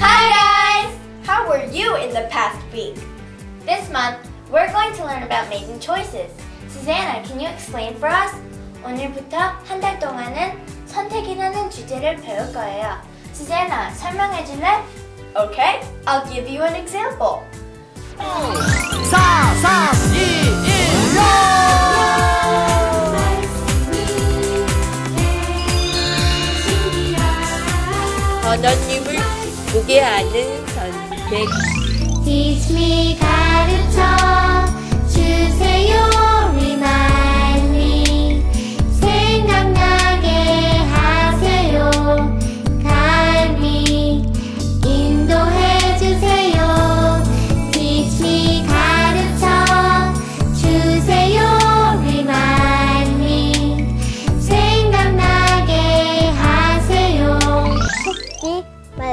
Hi guys! How were you in the past week? This month, we're going to learn about making choices. Susanna, can you explain for us? 오늘부터 한 달 동안은 선택이라는 주제를 배울 거예요. Susanna, 설명해 줄래? Okay, I'll give you an example. 4, 3, 2, 하나님을 보게 하는 선택. Teach me 가르쳐 주세요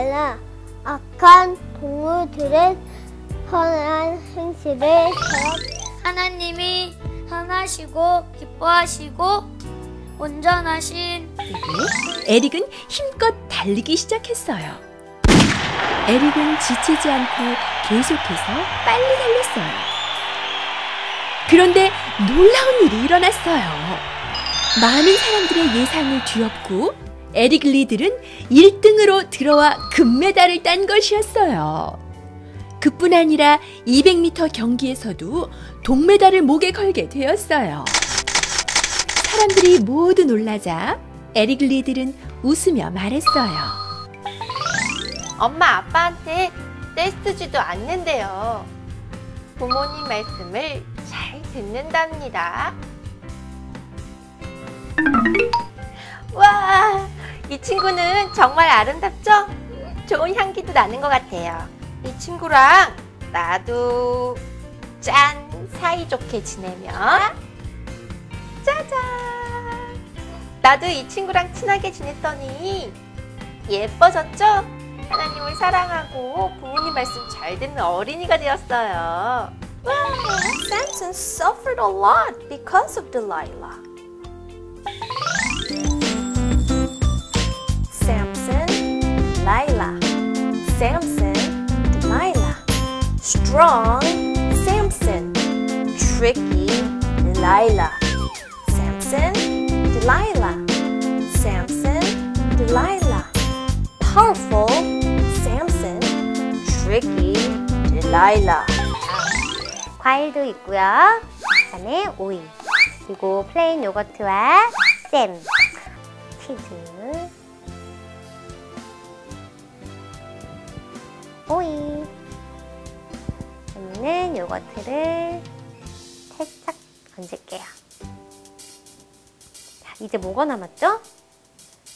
말라 악한 동물들은 선한 행실을 더럽 하나님이 선하시고 기뻐하시고 온전하신 에릭은 힘껏 달리기 시작했어요. 에릭은 지치지 않고 계속해서 빨리 달렸어요. 그런데 놀라운 일이 일어났어요. 많은 사람들의 예상을 뒤엎고 에릭 리들은 1등으로 들어와 금메달을 딴 것이었어요. 그뿐 아니라 200m 경기에서도 동메달을 목에 걸게 되었어요. 사람들이 모두 놀라자 에릭 리들은 웃으며 말했어요. 엄마 아빠한테 떼쓰지도 않는데요. 부모님 말씀을 잘 듣는답니다. 와, 이 친구는 정말 아름답죠? 좋은 향기도 나는 것 같아요. 이 친구랑 나도 짠 사이좋게 지내면 짜잔 나도 이 친구랑 친하게 지냈더니 예뻐졌죠? 하나님을 사랑하고 부모님 말씀 잘 듣는 어린이가 되었어요. Samson suffered a lot because of Delilah. Tricky, Delilah. Samson, Delilah. Samson, Delilah. Powerful, Samson. Tricky, Delilah. 과일도 있고요. 그 다음에 오이 그리고 플레인 요거트와 잼 치즈 오이 있는 요거트를 얹을게요. 자, 이제 뭐가 남았죠?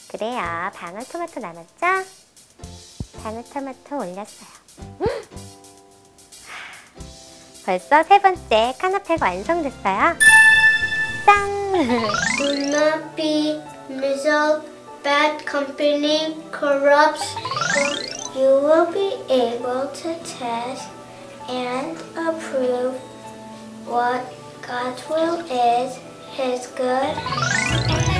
그래요. 방울토마토 남았죠? 방울토마토 올렸어요. 음! 벌써 세 번째 카나페가 완성됐어요. 짠! Do not be miserable. Bad company corrupts. You will be able to test and approve what God's will is, His good,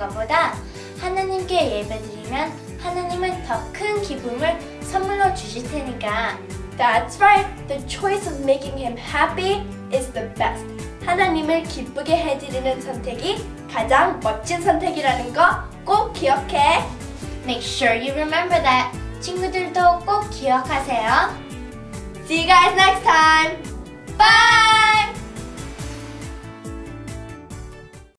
것보다 하나님께 예배드리면 하나님은 더 큰 기쁨을 선물로 주실 테니까. That's right. The choice of making him happy is the best. 하나님을 기쁘게 해드리는 선택이 가장 멋진 선택이라는 거 꼭 기억해. Make sure you remember that. 친구들도 꼭 기억하세요. See you guys next time. Bye!